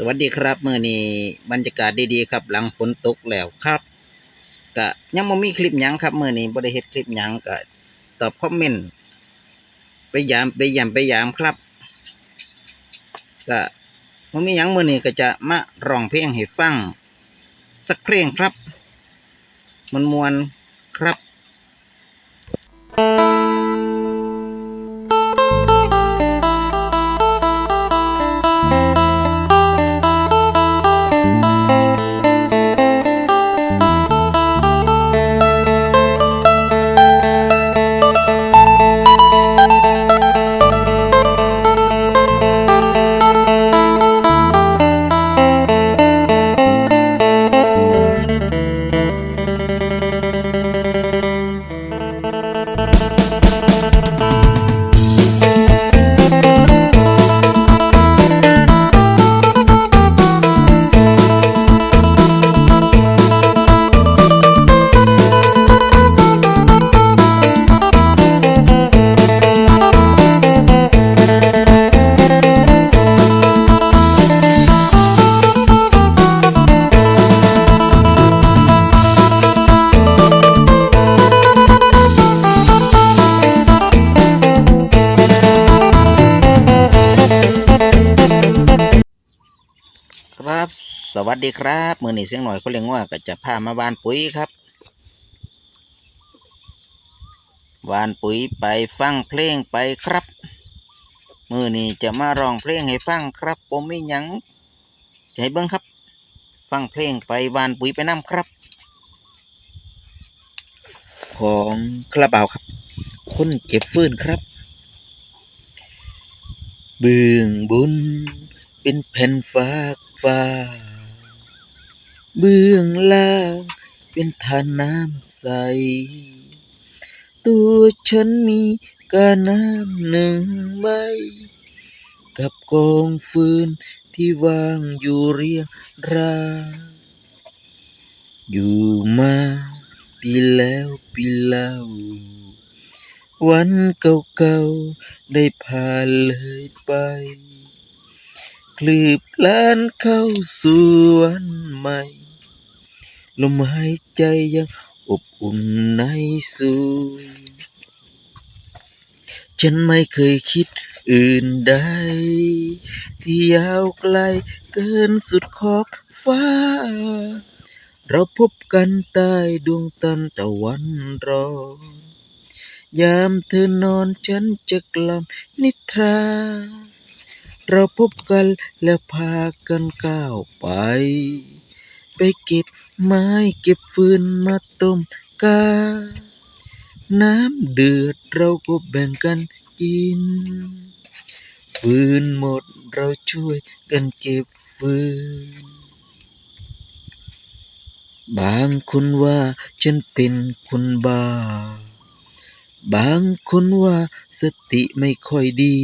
สวัสดีครับเมื่อนี้บรรยากาศดีๆครับ หลังฝนตกแล้วครับก็ยังไม่มีคลิปหยังครับเมื่อนี้บ่ได้เฮ็ดคลิปหยังก็ตอบคอมเมนต์ไปยามไปยามไปยามครับก็บ่มีหยังเมื่อนี้ก็จะมาร้องเพลงให้ฟังสักเพลงครับ มันมวนครับครั สวัสดีครับมือนี้เสียงหน่อยเขาเรียกว่าก็จะพามาบานปุ๋ยครับวานปุ๋ยไปฟังเพลงไปครับ มือนี้จะมาร้องเพลงให้ฟังครับผมไม่ยังจะให้เบิ้งครับ ฟังเพลงไปวานปุ๋ยไปน้ำครับ ของคาราบาวครับ คนเก็บฟื้นครับเบื้องบนเป็นแผ่นฟากฟ้า เบื้องล่างเป็นทานน้ำใส ตัวฉันมีกาน้ำหนึ่งใบ กับกองฟืนที่วางอยู่เรียงรายอยู่มาปีแล้วปีเล่า วันเก่าๆได้ผ่านเลยไป คลืบคลานเข้าสู่วันใหม่ ลมหายใจยังอบอุ่นในสูฉันไม่เคยคิดอื่นใด ที่ยาวไกลเกินสุดขอบฟ้า เราพบกันใต้ดวงตันตะวันรอนยามเธอนอนฉันจะกล่อมนิทรา เราพบกันแล้วพากันก้าวไป ไปเก็บไม้เก็บฟืนมาต้มกา น้ำเดือดเราก็แบ่งกันกิน ฟืนหมดเราช่วยกันเก็บฟืน บางคนว่าฉันเป็นคนบ้า บางคนว่าสติไม่ค่อยดี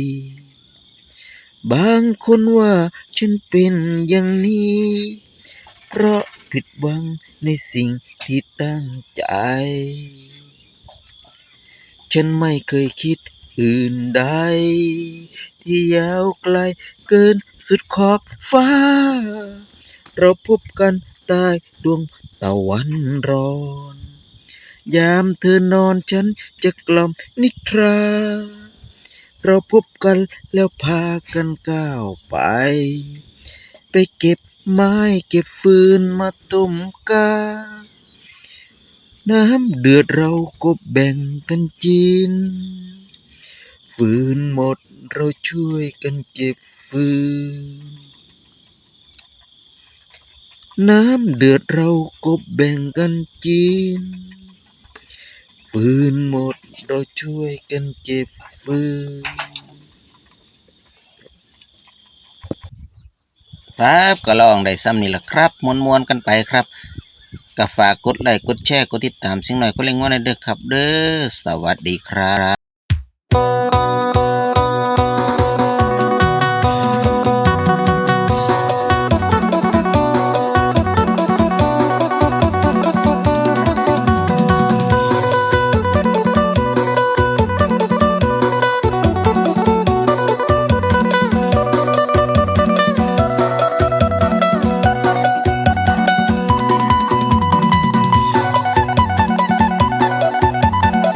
บางคนว่าฉันเป็นอย่างนี้ เพราะผิดหวังในสิ่งที่ตั้งใจ ฉันไม่เคยคิดอื่นใด ที่ยาวไกลเกินสุดขอบฟ้า เราพบกันใต้ดวงตะวันร้อน ยามเธอนอนฉันจะกล่อมนิทรา เราพบกันแล้วพากันก้าวไป ไปเก็บ ไม้เก็บฟืนมาต้มกา น้ำเดือดเราก็แบ่งกันกิน ฟืนหมดเราช่วยกันเก็บฟืน น้ำเดือดเราก็แบ่งกันกิน ฟืนหมดเราช่วยกันเก็บฟืน ครับก็ลองได้ซ้ำนี่แหละครับมวนมวนๆกันไปครับก็ฝากกดไลค์กดแชร์กดติดตามสิ่งหน่อยก็เล่งว่าในเด้อครับ เด้อสวัสดีครับ